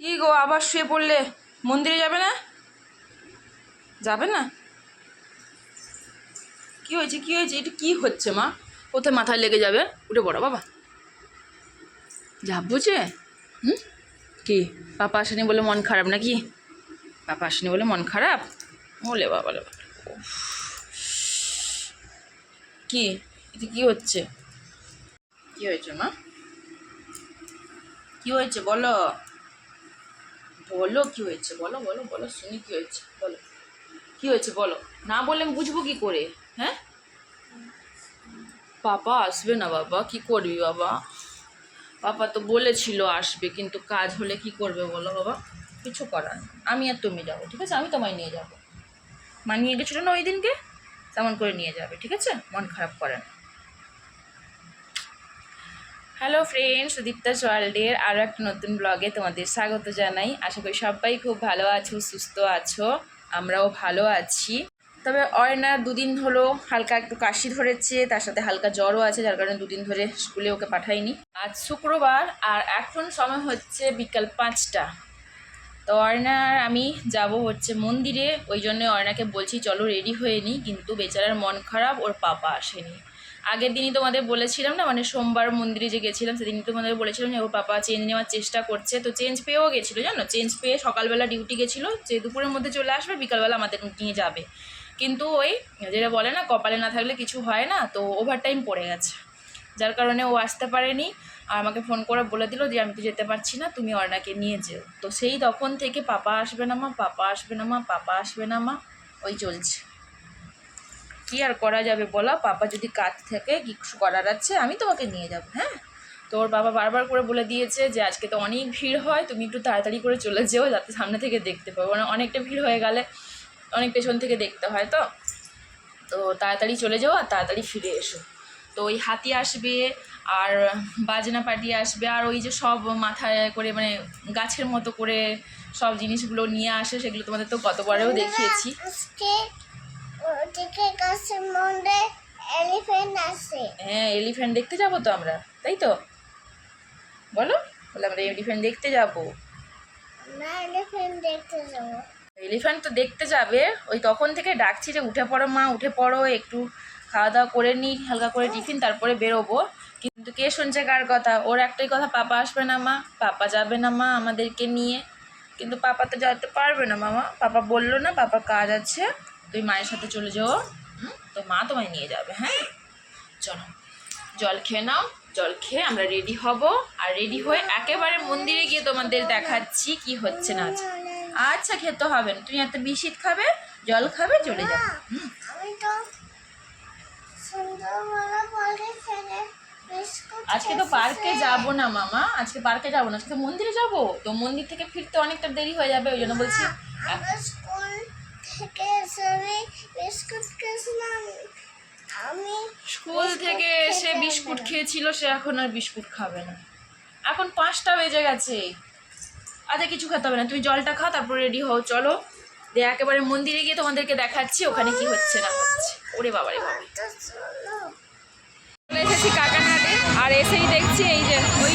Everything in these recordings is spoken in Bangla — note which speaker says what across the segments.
Speaker 1: কি গো, আবার শুয়ে পড়লে? মন্দিরে যাবে না? যাবে না? কি হয়েছে কি হয়েছে? এটা কি হচ্ছে, মা? কোথায় মাথায় লেগে যাবে? উঠে পড়ো, বাবা। যাব বুঝে? হুম? কি? পাপা আসেনি বলে মন খারাপ নাকি? পাপা আসেনি বলে মন খারাপ? ওলে বাবা বাবা। কি? এটা কি হচ্ছে? কি হয়েছে, মা? কি হয়েছে, বলো? বলো কি হয়েছে? বলো বলো বলো, শুনি কি হয়েছে, বলো। কি হয়েছে বলো? না বললে আমি বুঝব কি করে? হ্যাঁ? পাপা আসবে না বাবা, কি করবি বাবা? পাপা তো বলেছিল আসবে, কিন্তু কাজ হলে কি করবে বলো বাবা? কিছু করার। আমি আর তুমি যাব, ঠিক আছে? আমি তোমায় নিয়ে যাব। মা নিয়ে গেছিল না ওই দিনকে? তেমন করে নিয়ে যাবে, ঠিক আছে? মন খারাপ করে না। হ্যালো ফ্রেন্ডস দীপ্তা ওয়ার্ল্ডের আরও একটা নতুন ব্লগে তোমাদের স্বাগত জানাই। আশা করি সবাই খুব ভালো আছো, সুস্থ আছো, আমরাও ভালো আছি। তবে অয়না দুদিন হলো হালকা একটু কাশি ধরেছে, তার সাথে হালকা জ্বরও আছে, যার কারণে দুদিন ধরে স্কুলে ওকে পাঠাইনি। আজ শুক্রবার, আর এখন সময় হচ্ছে বিকাল পাঁচটা। তো অর্ণার আমি যাব হচ্ছে মন্দিরে, ওই জন্য অর্ণাকে বলছি, চলো রেডি হয়ে নিই কিন্তু বেচারার মন খারাপ, ওর পাপা আসেনি। আগের দিনই তোমাদের বলেছিলাম না মানে সোমবার মন্দিরে যে গেছিলাম, সেদিনই তোমাদের বলেছিলাম যে ওর পাপা চেঞ্জ নেওয়ার চেষ্টা করছে। তো চেঞ্জ পেয়েও গেছিল, জানো? চেঞ্জ পেয়ে সকালবেলা ডিউটি গেছিল, যে দুপুরের মধ্যে চলে আসবে, বিকালবেলা আমাদের নিয়ে যাবে। কিন্তু ওই, যেটা বলে না, কপালে না থাকলে কিছু হয় না, তো ওভারটাইম পড়ে গেছে। যার কারণে ও আসতে পারেনি, আর আমাকে ফোন করে বলে দিল যে, আমি তো যেতে পারছি না, তুমি অর্ণাকে নিয়ে যেও। তো সেই তখন থেকে, পাপা আসবে না মা, পাপা আসবে না মা, পাপা আসবে না মা। ওই চলছে। কি আর করা যাবে বলা? পাপা যদি কাজ থাকে কিছু করার আছে, আমি তোমাকে নিয়ে যাব হ্যাঁ? তো ওর বাবা বারবার করে বলে দিয়েছে যে আজকে তো অনেক ভিড় হয়, তুমি একটু তাড়াতাড়ি করে চলে যেও, যাতে সামনে থেকে দেখতে পাবো। মানে অনেকটা ভিড় হয়ে গেলে অনেক পেছন থেকে দেখতে হয় তো? তো তাড়াতাড়ি চলে যাও আর তাড়াতাড়ি ফিরে এসো। তো ওই হাতি আসবে, আর বাজনা পার্টি আসবে, আর ওই যে সব মাথায় করে মানে গাছের মতো করে সব জিনিসগুলো নিয়ে আসে, সেগুলো তোমাদের তো গতবারেও দেখিয়েছি।
Speaker 2: ওদিকে গাছের মধ্যে এলিফ্যান্ট আছে।
Speaker 1: হ্যাঁ এলিফ্যান্ট দেখতে যাব তো আমরা তাই তো? বলো বলে আমরা এলিফ্যান্ট দেখতে যাব।
Speaker 2: আমরা এলিফ্যান্ট দেখতে যাব।
Speaker 1: এলিফ্যান্ট তো দেখতে যাবে ওই তখন থেকে ডাকছি যে উঠে পড়ো মা উঠে পড়ো একটু খাওয়া দাওয়া করে নিই হালকা করে টিফিন তারপরে বেরোবো। কিন্তু কে শুনছে কার কথা? ওর একটাই কথা পাপা আসবে না মা পাপা যাবে না মা আমাদেরকে নিয়ে। কিন্তু পাপা তো যেতে পারবে না মামা পাপা বলল না পাপা কাজ আছে। তুই মায়ের সাথে চলে যাও? তো মা তোমায় নিয়ে যাবে হ্যাঁ? চলো জল খেয়ে নাও জল খেয়ে আমরা রেডি হব। আর রেডি হয়ে একেবারে মন্দিরে গিয়ে তোমাদের দেখাচ্ছি কি হচ্ছে না। আচ্ছা খেতে হবে না। তুমি এত বিস্কিট খাবে জল খাবে চলে যাবে আজকে তো পার্কে যাব না মামা। আজকে পার্কে যাব না আজকে তো মন্দিরে যাব। তো মন্দির থেকে ফিরতে অনেকটা দেরি হয়ে যাবে ওই জন্য বলছি
Speaker 2: থেকে এসে আমি বিস্কুট খেয়েছিলাম। আমি
Speaker 1: স্কুল থেকে এসে বিস্কুট খেয়েছিল সে এখন আর বিস্কুট খাবে না। এখন পাঁচটা বেজে গেছে। আচ্ছা কিছু খেতে হবে না। তুমি জলটা খাও তারপর রেডি হও। চলো দিয়ে একেবারে মন্দিরে গিয়ে তোমাদেরকে দেখাচ্ছি ওখানে কি হচ্ছে না হচ্ছে। ওরে বাবারে বাবা।
Speaker 2: তো চলো।
Speaker 1: এসেছি কাকানাটে আর এসেই দেখছি এই যে ওই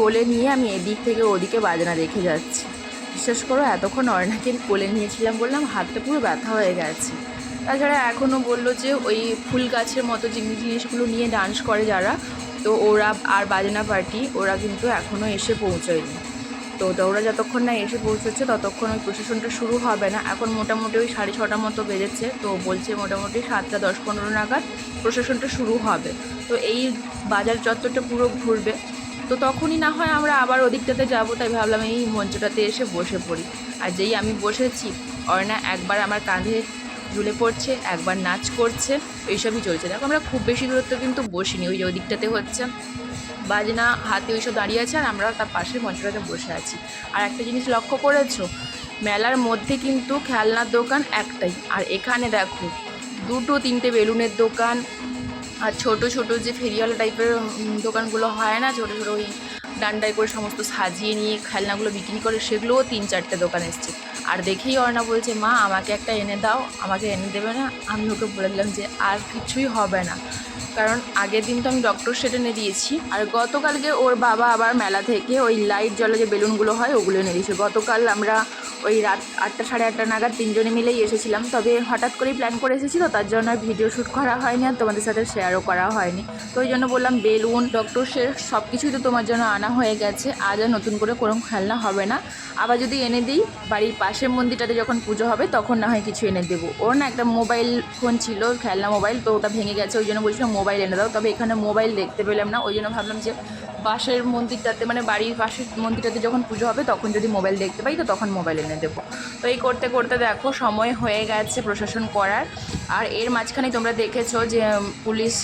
Speaker 1: কোলে নিয়ে আমি এদিক থেকে ওদিকে বাজনা দেখে যাচ্ছি। বিশ্বাস করো, এতক্ষণ অর্ণাকে কোলে নিয়েছিলাম বললাম, হাতটা পুরো ব্যথা হয়ে গেছে। তাছাড়া এখনও বলল যে, ওই ফুল গাছের মতো জিনিস জিনিসগুলো নিয়ে ডান্স করে যারা, তো ওরা আর বাজনা পার্টি, ওরা কিন্তু এখনও এসে পৌঁছয়নি। তো ওরা যতক্ষণ না এসে পৌঁছচ্ছে, ততক্ষণ ওই প্রশাসনটা শুরু হবে না। এখন মোটামুটি ওই সাড়ে ছটা মতো বেজেছে, তো বলছে মোটামুটি সাতটা দশ পনেরো নাগাদ প্রশাসনটা শুরু হবে। তো এই বাজার চত্বরটা পুরো ঘুরবে। তো তখনই না হয় আমরা আবার ওদিকটাতে যাব, তাই ভাবলাম এই মঞ্চটাতে এসে বসে পড়ি। আর যেই আমি বসেছি, অর্ণা একবার আমার কাঁধে ঝুলে পড়ছে, একবার নাচ করছে, এইসবই চলছে। দেখো আমরা খুব বেশি দূরত্ব কিন্তু বসিনি, ওই যে ওদিকটাতে হচ্ছে। বাজনা, হাতে ওইসব দাঁড়িয়ে আছে আর আমরা তার পাশের মঞ্চটাতে বসে আছি। আর একটা জিনিস লক্ষ্য করেছ? মেলার মধ্যে কিন্তু খেলনার দোকান একটাই। আর এখানে দেখো, দুটো তিনটে বেলুনের দোকান আর ছোট ছোট যে ফেরিওয়ালা টাইপের দোকানগুলো হয় না, ছোট ছোট ওই ডান্ডায় করে সমস্ত সাজিয়ে নিয়ে খেলনাগুলো বিক্রি করে, সেগুলোও তিন চারটে দোকান এসছে। আর দেখেই অর্ণা বলছে, মা, আমাকে একটা এনে দাও, আমাকে এনে দেবে না? আমি ওকে বলে দিলাম যে, আর কিছুই হবে না। কারণ আগের দিন তো আমি ডক্টর সেট এনে দিয়েছি, আর গতকালকে ওর বাবা আবার মেলা থেকে ওই লাইট জ্বলে যে বেলুনগুলো হয়, ওগুলো এনে দিয়েছে। গতকাল আমরা ওই রাত আটটা, সাড়ে আটটা নাগাদ তিনজনে মিলেই এসেছিলাম। তবে হঠাৎ করেই প্ল্যান করে এসেছি তো, তার জন্য আর ভিডিও শ্যুট করা হয়নি আর তোমাদের সাথে শেয়ারও করা হয়নি। তো ওই জন্য বললাম, বেলুন ডক্টর সে সব কিছুই তো তোমার জন্য আনা হয়ে গেছে। আজ আর নতুন করে কোনো খেলনা হবে না। আবার যদি এনে দিই, বাড়ির পাশের মন্দিরটাতে যখন পুজো হবে, তখন না হয় কিছু এনে দেবো। ওর না একটা মোবাইল ফোন ছিল, খেলনা মোবাইল তো ওটা ভেঙে গেছে, ওই জন্য বলছিলাম মোবাইল এনে দাও। তবে এখানে মোবাইল দেখতে পেলাম না। ওই জন্য ভাবলাম যে পাশের মন্দিরটাতে মানে বাড়ির পাশের মন্দিরটাতে যখন পুজো হবে, তখন যদি মোবাইল দেখতে পাই, তো তখন মোবাইল এনে দেবো। তো এই করতে করতে দেখো, সময় হয়ে গেছে প্রশাসন করার। আর এর মাঝখানে তোমরা দেখেছ যে পুলিশ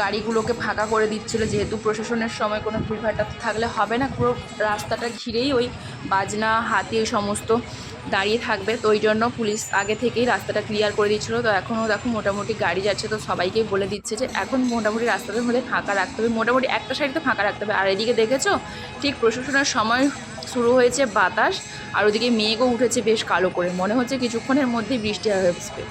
Speaker 1: গাড়িগুলোকে ফাঁকা করে দিচ্ছিল, যেহেতু প্রশাসনের সময় কোনো ভিড়ভাড়টা থাকলে হবে না, পুরো রাস্তাটা ঘিরেই ওই বাজনা হাতি ওই সমস্ত দাঁড়িয়ে থাকবে, তো ওই জন্য পুলিশ আগে থেকেই রাস্তাটা ক্লিয়ার করে দিচ্ছিল। তো এখনও দেখো মোটামুটি গাড়ি যাচ্ছে, তো সবাইকেই বলে দিচ্ছে যে এখন মোটামুটি রাস্তাটার মধ্যে ফাঁকা রাখতে হবে, মোটামুটি একটা সাইড তো ফাঁকা রাখতে হবে। আর এদিকে দেখেছ, ঠিক প্রশাসনের সময় শুরু হয়েছে বাতাস, আর ওদিকে মেঘও উঠেছে বেশ কালো করে, মনে হচ্ছে কিছুক্ষণের মধ্যেই বৃষ্টি আসবে।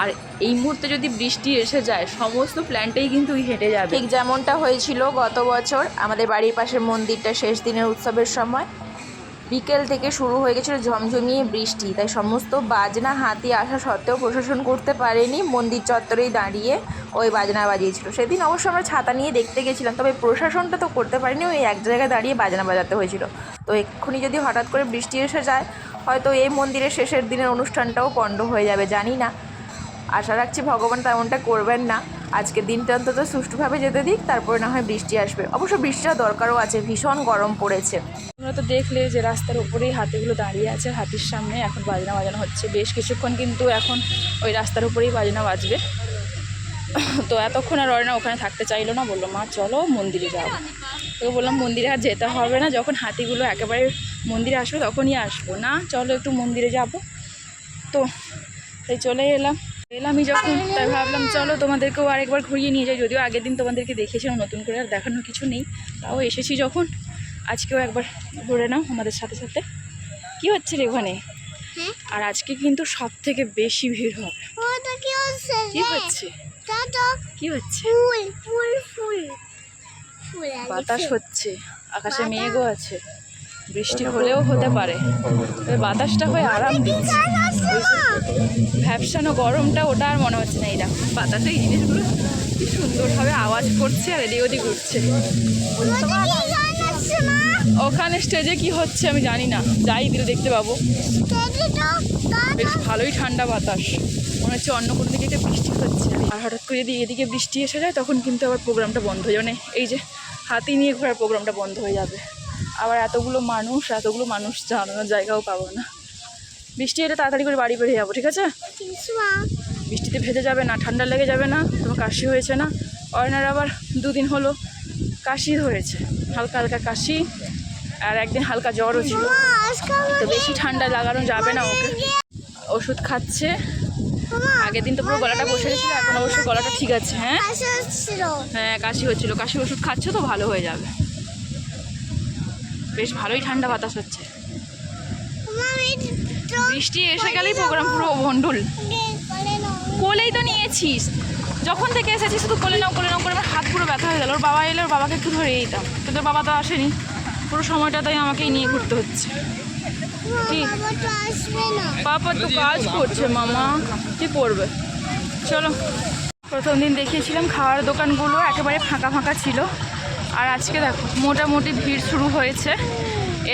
Speaker 1: আর এই মুহূর্তে যদি বৃষ্টি এসে যায়, সমস্ত প্ল্যানটাই কিন্তু হেঁটে যাবে। ঠিক যেমনটা হয়েছিল গত বছর, আমাদের বাড়ির পাশের মন্দিরটা শেষ দিনের উৎসবের সময়। বিকেল থেকে শুরু হয়ে গেছিল ঝমঝমিয়ে বৃষ্টি, তাই সমস্ত বাজনা হাতি আসা সত্ত্বেও প্রশাসন করতে পারেনি। মন্দির চত্বরেই দাঁড়িয়ে ওই বাজনা বাজিয়েছিল। সেদিন অবশ্য আমরা ছাতা নিয়ে দেখতে গেছিলাম, তবে প্রশাসনটা তো করতে পারিনি, ওই এক জায়গায় দাঁড়িয়ে বাজনা বাজাতে হয়েছিল। তো এক্ষুনি যদি হঠাৎ করে বৃষ্টি এসে যায়, হয়তো এই মন্দিরের শেষের দিনের অনুষ্ঠানটাও পণ্ড হয়ে যাবে, জানি না। আশা রাখছি ভগবান তেমনটা করবেন না। আজকে দিনটা অন্তত সুষ্ঠুভাবে যেতে দিক, তারপরে না হয় বৃষ্টি আসবে। অবশ্য বৃষ্টিটা দরকারও আছে, ভীষণ গরম পড়েছে। তোমরা তো দেখলে যে রাস্তার উপরেই হাতিগুলো দাঁড়িয়ে আছে, হাতির সামনে এখন বাজনা বাজানো হচ্ছে। বেশ কিছুক্ষণ কিন্তু এখন ওই রাস্তার উপরেই বাজনা বাজবে। তো এতক্ষণ আর অর্ণা ওখানে থাকতে চাইলো না, বলল, মা, চলো মন্দিরে যাব তো বললাম, মন্দিরে আর যেতে হবে না, যখন হাতিগুলো একেবারে মন্দিরে আসবে তখনই আসব। না, চলো একটু মন্দিরে যাব। তো তাই চলে এলাম। এলামই যখন তাই ভাবলাম চলো তোমাদেরকেও আরেকবার ঘুরিয়ে নিয়ে যাই। যদিও আগের দিন তোমাদেরকে দেখিয়েছিলাম নতুন করে আর দেখানোর কিছু নেই। তাও এসেছি যখন। আজকেও একবার ঘুরে নাও আমাদের সাথে সাথে। কি হচ্ছে রে ওখানে?
Speaker 2: হ্যাঁ?
Speaker 1: আর আজকে কিন্তু সব থেকে বেশি ভিড় হবে।
Speaker 2: কি হচ্ছে?
Speaker 1: কি হচ্ছে? কি হচ্ছে। বাতাস হচ্ছে আকাশে? মেঘও আছে। বৃষ্টি হলেও হতে পারে। বাতাসটা হয়ে আরাম দিচ্ছে? ভ্যাপসানো গরমটা ওটা আর মনে হচ্ছে না এই বাতাসে এই জিনিসগুলো কি সুন্দরভাবে আওয়াজ করছে আর এদিক ওদিক উঠছে? ওখানে স্টেজে কি হচ্ছে আমি জানি না। যাই দিলে দেখতে পাবো। বেশ ভালোই ঠান্ডা বাতাস। মনে হচ্ছে অন্য কোনো দিকে বৃষ্টি হচ্ছে। আর হঠাৎ করে যদি এদিকে বৃষ্টি এসে যায়, তখন কিন্তু আবার প্রোগ্রামটা বন্ধ হয়ে যাবে। মানে এই যে হাতি নিয়ে ঘোরার প্রোগ্রামটা বন্ধ হয়ে যাবে। আবার এতগুলো মানুষ এতগুলো মানুষ জানানোর জায়গাও পাবো না। বৃষ্টি এলে তাড়াতাড়ি করে বাড়ি বেরিয়ে যাব ঠিক আছে? বৃষ্টিতে ভেজে যাবে না ঠান্ডা লেগে যাবে না তোমার কাশি হয়েছে না? অয়নার আবার দুদিন হলো কাশি হয়েছে হালকা হালকা কাশি আর একদিন হালকা জ্বরও ছিল। তো বেশি ঠান্ডা লাগানো যাবে না ওকে। ওষুধ খাচ্ছে। আগের দিন তো পুরো গলাটা বসে গেছিল এখন অবশ্য গলাটা ঠিক আছে হ্যাঁ? হ্যাঁ কাশি হচ্ছিল। কাশি ওষুধ খাচ্ছে তো ভালো হয়ে যাবে। বেশ ভালোই ঠান্ডা বাতাস হচ্ছে। বৃষ্টি এসে গেলেই প্রোগ্রাম পুরো ভন্ডুল। কোলেই তো নিয়েছিস। যখন থেকে এসেছিস শুধু কোলে নাও কোলে নাও করে আমার হাত পুরো ব্যথা হয়ে গেল। ওর বাবা এলে ওর বাবাকে একটু ধরে দিতাম। কিন্তু বাবা তো আসেনি। পুরো সময়টা তাই আমাকেই নিয়ে ঘুরতে হচ্ছে। পাপা তো কাজ করছে মামা। কি করবে? চলো। প্রথম দিন দেখিয়েছিলাম খাওয়ার দোকানগুলো একেবারে ফাঁকা ফাঁকা ছিল। আর আজকে দেখো, মোটামুটি ভিড় শুরু হয়েছে।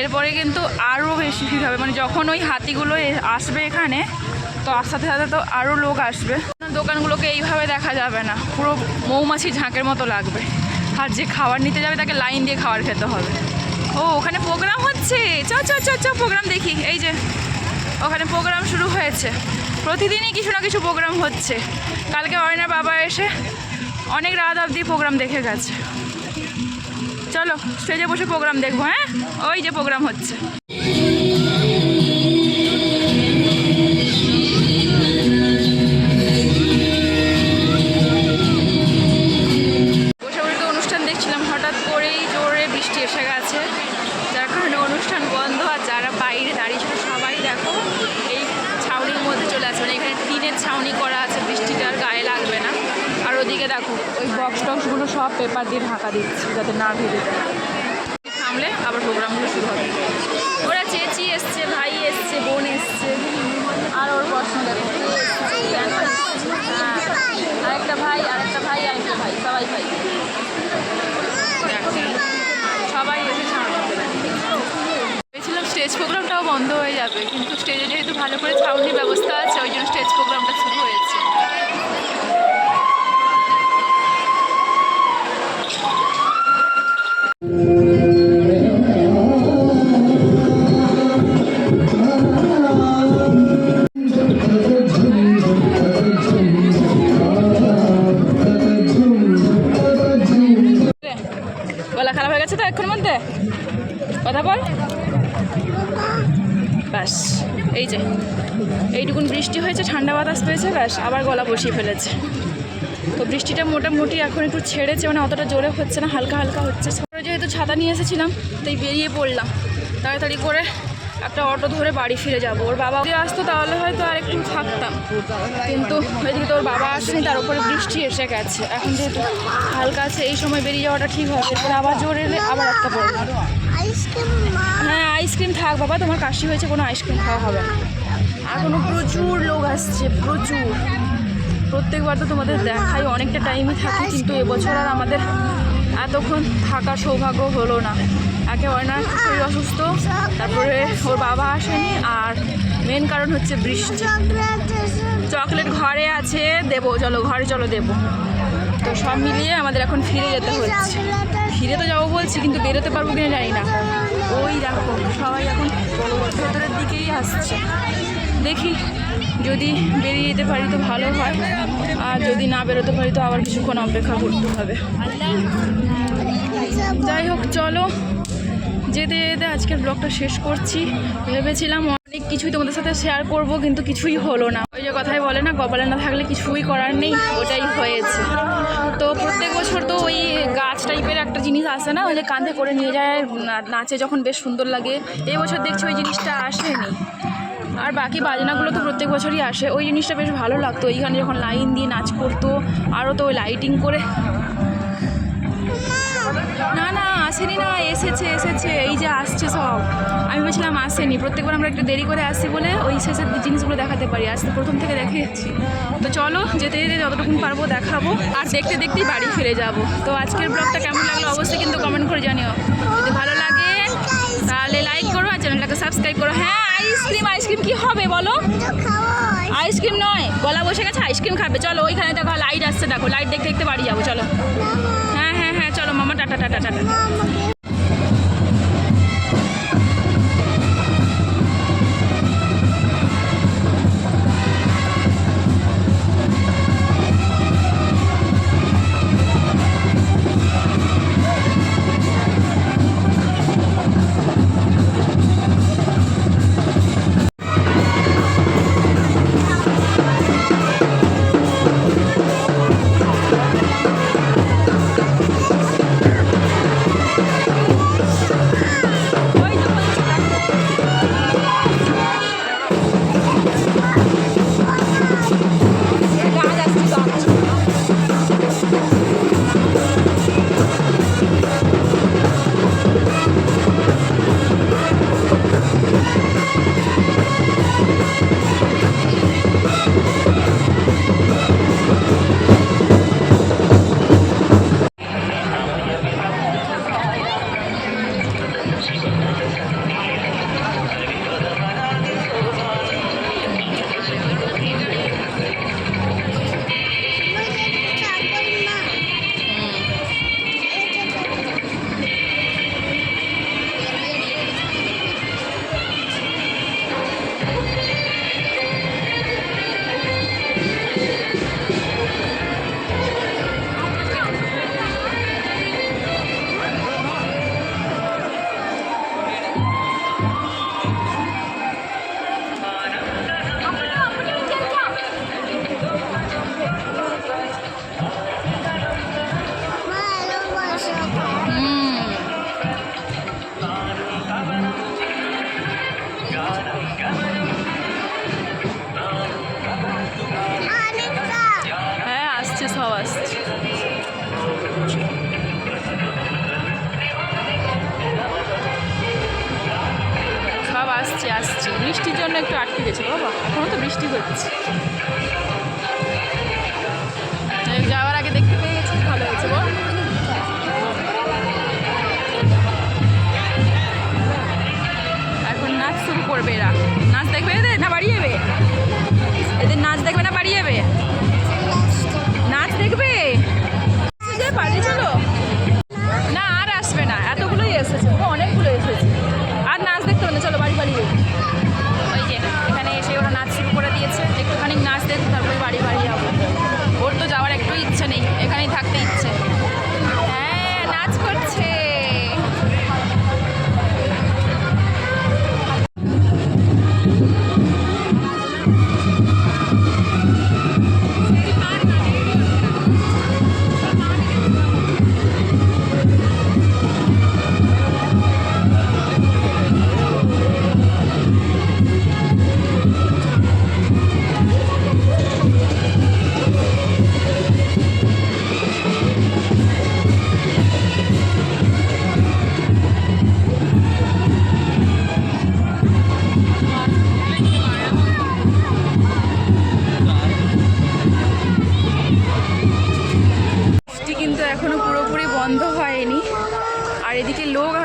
Speaker 1: এরপরে কিন্তু আরও বেশি ভিড় হবে। মানে যখন ওই হাতিগুলো আসবে এখানে, তো আস্তে সাথে তো আরও লোক আসবে। দোকানগুলোকে এইভাবে দেখা যাবে না। পুরো মৌমাছি ঝাঁকের মতো লাগবে। আর যে খাবার নিতে যাবে তাকে লাইন দিয়ে খাবার খেতে হবে। ও, ওখানে প্রোগ্রাম হচ্ছে! চ চ চ চ, প্রোগ্রাম দেখি। এই যে, ওখানে প্রোগ্রাম শুরু হয়েছে। প্রতিদিনই কিছু না কিছু প্রোগ্রাম হচ্ছে। কালকে অয়নার বাবা এসে অনেক রাত অবধি প্রোগ্রাম দেখে গেছে। চলো স্টেজে বসে প্রোগ্রাম দেখব হ্যাঁ? ওই যে প্রোগ্রাম হচ্ছে। বক্স টক্সগুলো সব পেপার দিয়ে ঢাকা দিচ্ছে যাতে না যায়। থামলে আবার প্রোগ্রামগুলো শুরু হবে। ওরা চেঁচি এসছে ভাই এসছে বোন এসছে আর ওর এসছে? হ্যাঁ আরেকটা ভাই আরেকটা ভাই আরেকটা ভাই সবাই ভাই। সবাই ভেবেছিলাম স্টেজ প্রোগ্রামটাও বন্ধ হয়ে যাবে কিন্তু স্টেজে যেহেতু ভালো করে ছাউনির ব্যবস্থা আছে ওই জন্য স্টেজ প্রোগ্রামটা শুরু হয়েছে। গলা খারাপ হয়ে গেছে তো এখন মধ্যে কথা বল। ব্যাস, এই যে, এইটুকুন বৃষ্টি হয়েছে, ঠান্ডা বাতাস পেয়েছে, ব্যাস, আবার গলা বসিয়ে ফেলেছে। তো বৃষ্টিটা মোটামুটি এখন একটু ছেড়েছে মানে অতটা জোরে হচ্ছে না, হালকা হালকা হচ্ছে। ছাতা নিয়ে এসেছিলাম, তাই বেরিয়ে পড়লাম। তাড়াতাড়ি করে একটা অটো ধরে বাড়ি ফিরে যাব। ওর বাবা যদি আসতো তাহলে হয়তো আর একটু থাকতাম। কিন্তু ওইদিকে তো ওর বাবা আসেনি, তার উপরে বৃষ্টি এসে গেছে। এখন যেহেতু হালকা আছে, এই সময় বেরিয়ে যাওয়াটা ঠিক হবে। এরপরে আবার জোর এলে আবার একটা পড়বে। হ্যাঁ আইসক্রিম থাক বাবা, তোমার কাশি হয়েছে, কোনো আইসক্রিম খাওয়া হবে না। এখনও প্রচুর লোক আসছে, প্রচুর। প্রত্যেকবার তো তোমাদের দেখাই, অনেকটা টাইমই থাকি, কিন্তু এবছর আর আমাদের এতক্ষণ থাকার সৌভাগ্য হলো না। একে অয়নার শরীর অসুস্থ। তারপরে ওর বাবা আসেনি, আর মেন কারণ হচ্ছে বৃষ্টি।
Speaker 2: চকলেট
Speaker 1: ঘরে আছে, দেবো, চলো, ঘরে চলো, দেবো। তো সব মিলিয়ে আমাদের এখন ফিরে যেতে হচ্ছে। ফিরে তো যাব বলছি, কিন্তু বেরোতে পারব কিনা জানি না। ওই দেখো, সবাই এখন ভেতরের দিকেই আসছে। দেখি যদি বেরিয়ে যেতে পারি তো ভালো হয়। আর যদি না বেরোতে পারি তো আবার কিছুক্ষণ অপেক্ষা করতে হবে। যাই হোক, চলো। যেতে যেতে আজকের ব্লগটা শেষ করছি। ভেবেছিলাম অনেক কিছুই তোমাদের সাথে শেয়ার করব, কিন্তু কিছুই হলো না। ওই যে কথাই বলে না, কপালে না থাকলে কিছুই করার নেই, ওটাই হয়েছে। তো প্রত্যেক বছর তো ওই গাছ টাইপের একটা জিনিস আসে না, ওই যে কাঁধে করে নিয়ে যায় নাচে যখন বেশ সুন্দর লাগে। এই বছর দেখছি ওই জিনিসটা আসেনি। আর বাকি বাজনাগুলো তো প্রত্যেক বছরই আসে। ওই জিনিসটা বেশ ভালো লাগতো। এইখানে যখন লাইন দিয়ে নাচ করতো, আরও তো ওই লাইটিং করে। না না, আসেনি না, এসেছে এসেছে, এই যে আসছে সব। আমি বলছিলাম আসেনি। প্রত্যেকবার আমরা একটু দেরি করে আসি বলে ওই শেষের জিনিসগুলো দেখাতে পারি। আজকে প্রথম থেকে দেখিয়েছি তো চলো, যেতে যেতে যতটুকু পারব দেখাবো। আর দেখতে দেখতেই বাড়ি ফিরে যাব। তো আজকের ব্লগটা কেমন লাগল অবশ্যই কিন্তু কমেন্ট করে জানিও। যদি ভালো লাগে তাহলে লাইক করো আর চ্যানেলটাকে সাবস্ক্রাইব করো। হ্যাঁ আইসক্রিম আইসক্রিম কি হবে বলো? আইসক্রিম নয়, গলা বসে গেছে আইসক্রিম খাবে। চলো, ওইখানে দেখো লাইট আসছে, দেখো লাইট দেখতে দেখতে বাড়ি যাব, চলো। হ্যাঁ হ্যাঁ হ্যাঁ চলো, মামা, টাটা টাটা টাটা।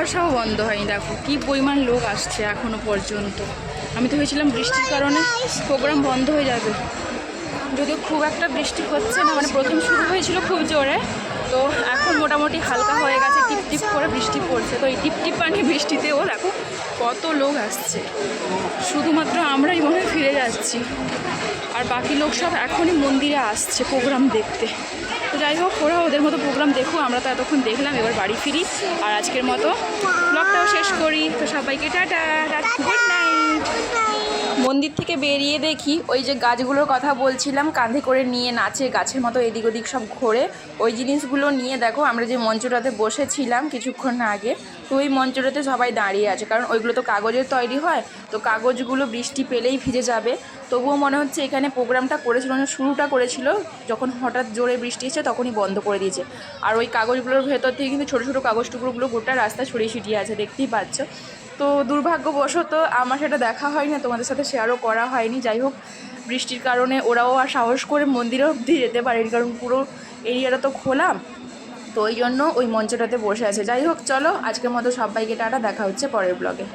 Speaker 1: এদিকে বন্ধ হয়নি, দেখো কি পরিমাণ লোক আসছে এখনও পর্যন্ত। আমি তো ভেবেছিলাম বৃষ্টির কারণে প্রোগ্রাম বন্ধ হয়ে যাবে। যদিও খুব একটা বৃষ্টি হচ্ছে না মানে প্রথম শুরু হয়েছিল খুব জোরে, তো এখন মোটামুটি হালকা হয়ে গেছে, টিপ টিপ করে বৃষ্টি পড়ছে। তো এই টিপ টিপ পানি বৃষ্টিতেও দেখো কত লোক আসছে। শুধুমাত্র আমরাই মনে ফিরে যাচ্ছি। আর বাকি লোক সব এখনই মন্দিরে আসছে প্রোগ্রাম দেখতে। যাই হোক, ওরা ওদের মতো প্রোগ্রাম দেখো আমরা তো এতক্ষণ দেখলাম, এবার বাড়ি ফিরি। আর আজকের মতো ব্লগটাও শেষ করি। তো সবাইকে টাটা গুড নাইট মন্দির থেকে বেরিয়ে দেখি ওই যে গাছগুলোর কথা বলছিলাম, কাঁধে করে নিয়ে নাচে, গাছের মতো এদিক ওদিক সব ঘোরে। ওই জিনিসগুলো নিয়ে দেখো, আমরা যে মঞ্চটাতে বসেছিলাম কিছুক্ষণ আগে, তো ওই মঞ্চটাতে সবাই দাঁড়িয়ে আছে। কারণ ওইগুলো তো কাগজের তৈরি হয়, তো কাগজগুলো বৃষ্টি পেলেই ভিজে যাবে। তবুও মনে হচ্ছে এখানে প্রোগ্রামটা করেছিল মানে শুরুটা করেছিল, যখন হঠাৎ জোরে বৃষ্টি এসেছে তখনই বন্ধ করে দিয়েছে। আর ওই কাগজগুলোর ভেতর থেকে কিন্তু ছোটো ছোটো কাগজ টুকরোগুলো গোটা রাস্তা ছড়িয়ে ছিটিয়ে আছে, দেখতেই পাচ্ছ। তো দুর্ভাগ্যবশত আমার সেটা দেখা হয়নি, তোমাদের সাথে শেয়ারও করা হয়নি। যাই হোক, বৃষ্টির কারণে ওরাও আর সাহস করে মন্দিরে অবধি যেতে পারেনি, কারণ পুরো এরিয়াটা তো খোলা। তো ওই জন্য ওই মঞ্চটাতে বসে আছে। যাই হোক, চলো, আজকের মতো সবাইকে টাটা, দেখা হচ্ছে পরের ব্লগে